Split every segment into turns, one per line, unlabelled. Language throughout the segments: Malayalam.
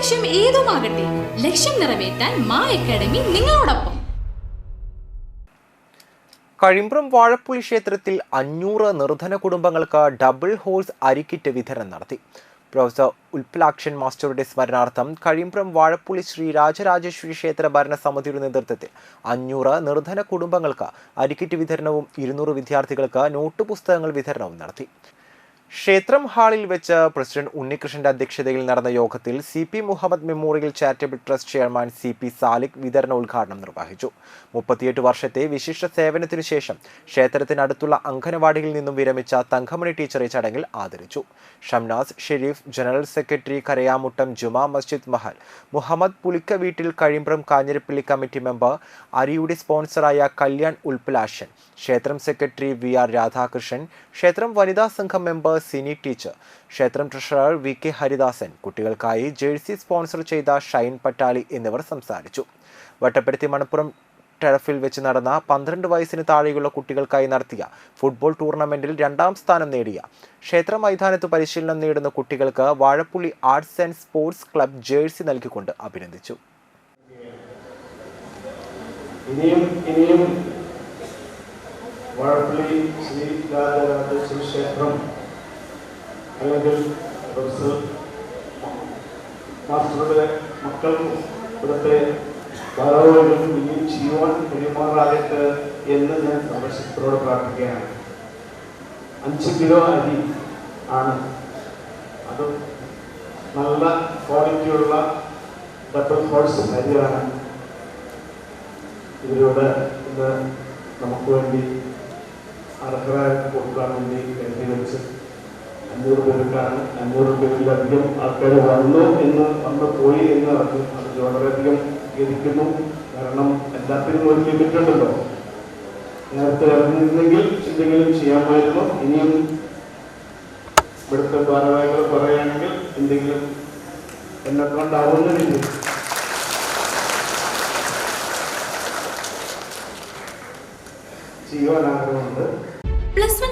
ലക്ഷ്യം ഏതുമാകട്ടെ ലക്ഷ്യം നിറവേറ്റാൻ മാ അക്കാഡമി നിങ്ങളോടൊപ്പം.
കഴിമ്പ്രം വാഴപ്പുളി ക്ഷേത്രത്തിൽ അഞ്ഞൂറ് നിർധന കുടുംബങ്ങൾക്ക് ഡബിൾ ഹോഴ്സ് അരിക്കിറ്റ് വിതരണം നടത്തി. പ്രൊഫസർ ഉൽപ്പലാക്ഷൻ മാസ്റ്ററുടെ സ്മരണാർത്ഥം കഴിമ്പ്രം വാഴപ്പുളി ശ്രീ രാജരാജേശ്വരി ക്ഷേത്ര ഭരണസമിതിയുടെ നേതൃത്വത്തിൽ അഞ്ഞൂറ് നിർധന കുടുംബങ്ങൾക്ക് അരിക്കിറ്റ് വിതരണവും ഇരുന്നൂറ് വിദ്യാർത്ഥികൾക്ക് നോട്ട് പുസ്തകങ്ങൾ വിതരണവും നടത്തി. ക്ഷേത്രം ഹാളിൽ വെച്ച് പ്രസിഡന്റ് ഉണ്ണികൃഷ്ണന്റെ അധ്യക്ഷതയിൽ നടന്ന യോഗത്തിൽ C P Muhammad memorial charitable trust chairman C P Salik വിതരണ ഉദ്ഘാടനം നിർവഹിച്ചു. മുപ്പത്തിയെട്ട് വർഷത്തെ വിശിഷ്ട സേവനത്തിനു ശേഷം ക്ഷേത്രത്തിനടുത്തുള്ള അംഗനവാടിയിൽ നിന്നും വിരമിച്ച തങ്കമണി ടീച്ചറെ ചടങ്ങിൽ ആദരിച്ചു. ഷംനാസ് ഷെരീഫ് ജനറൽ സെക്രട്ടറി കരയാമുട്ടം ജുമാ മസ്ജിദ് മഹൽ മുഹമ്മദ് പുലിക്ക വീട്ടിൽ കഴിമ്പ്രം കാഞ്ഞിരപ്പള്ളി കമ്മിറ്റി മെമ്പർ അരിയുടെ സ്പോൺസറായ കല്യാൺ ഉൽപ്പലാഷൻ ക്ഷേത്രം സെക്രട്ടറി വി ആർ രാധാകൃഷ്ണൻ ക്ഷേത്രം വനിതാ സംഘം മെമ്പർ സിനി ടീച്ചർ. ക്ഷേത്രം ട്രഷറർ വി കെ ഹരിദാസൻ കുട്ടികൾക്കായി ജേഴ്സി സ്പോൺസർ ചെയ്ത ഷൈൻ പട്ടാളി എന്നിവർ സംസാരിച്ചു. വട്ടപ്പെടുത്തി മണപ്പുറം ടർഫിൽ വെച്ച് നടന്ന പന്ത്രണ്ട് വയസ്സിന് താഴെയുള്ള കുട്ടികൾക്കായി നടത്തിയ ഫുട്ബോൾ ടൂർണമെന്റിൽ രണ്ടാം സ്ഥാനം നേടിയ ക്ഷേത്ര മൈതാനത്ത് പരിശീലനം നേടുന്ന കുട്ടികൾക്ക് Vazhappully arts and sports club jersey നൽകിക്കൊണ്ട് അഭിനന്ദിച്ചു.
ഇനിയും ഇനിയും വാഴപ്പള്ളി ശ്രീ ശ്രീക്ഷേത്രം ക്ഷേത്രം അല്ലെങ്കിൽ പ്രൊഫസർ മാസ്റ്ററുടെ മക്കൾക്കും ഇവിടുത്തെ ഭാരവാഹികൾക്കും ഇനിയും ചെയ്യുവാൻ കഴിയുമാറാകട്ടെ എന്ന് ഞാൻ സന്ദർശനത്തോട് പ്രാർത്ഥിക്കുകയാണ്. അഞ്ച് കിലോ അരി ആണ്. അത് നല്ല ക്വാളിറ്റിയുള്ള ഡബിൾ ഹോഴ്സ് അരിയാണ് ഇവരോട് നമുക്ക് വേണ്ടി അർഹരായ കൊടുക്കാൻ വേണ്ടി കരുതി വെച്ച് അഞ്ഞൂറ് പേർക്കാണ് അഞ്ഞൂറ് പേരിലധികം ആൾക്കാർ വന്നു എന്ന് വന്ന് പോയി എന്ന് അറിഞ്ഞു അത് വളരെയധികം ഖേദിക്കുന്നു. കാരണം എല്ലാത്തിനും ഒരു ലിമിറ്റ് ഉണ്ടല്ലോ. നേരത്തെ അറിഞ്ഞിരുന്നെങ്കിൽ എന്തെങ്കിലും ചെയ്യാമായിരുന്നു. ഇനിയും ഇവിടുത്തെ ഭാരവാഹികൾ പറയുകയാണെങ്കിൽ എന്തെങ്കിലും എന്നെ കൊണ്ടാവുന്ന രീതിയിൽ. ചെയ്യുവാൻ ആഗ്രഹമുണ്ട്.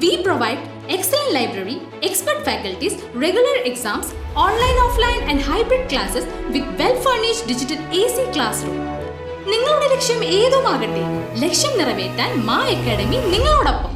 We provide excellent library, expert faculties, regular exams, online, offline and hybrid classes with well-furnished digital AC classroom. നിങ്ങളുടെ ലക്ഷ്യം ഏതുമാകട്ടെ ലക്ഷ്യം നിറവേറ്റാൻ മാ അക്കാഡമി നിങ്ങളോടൊപ്പം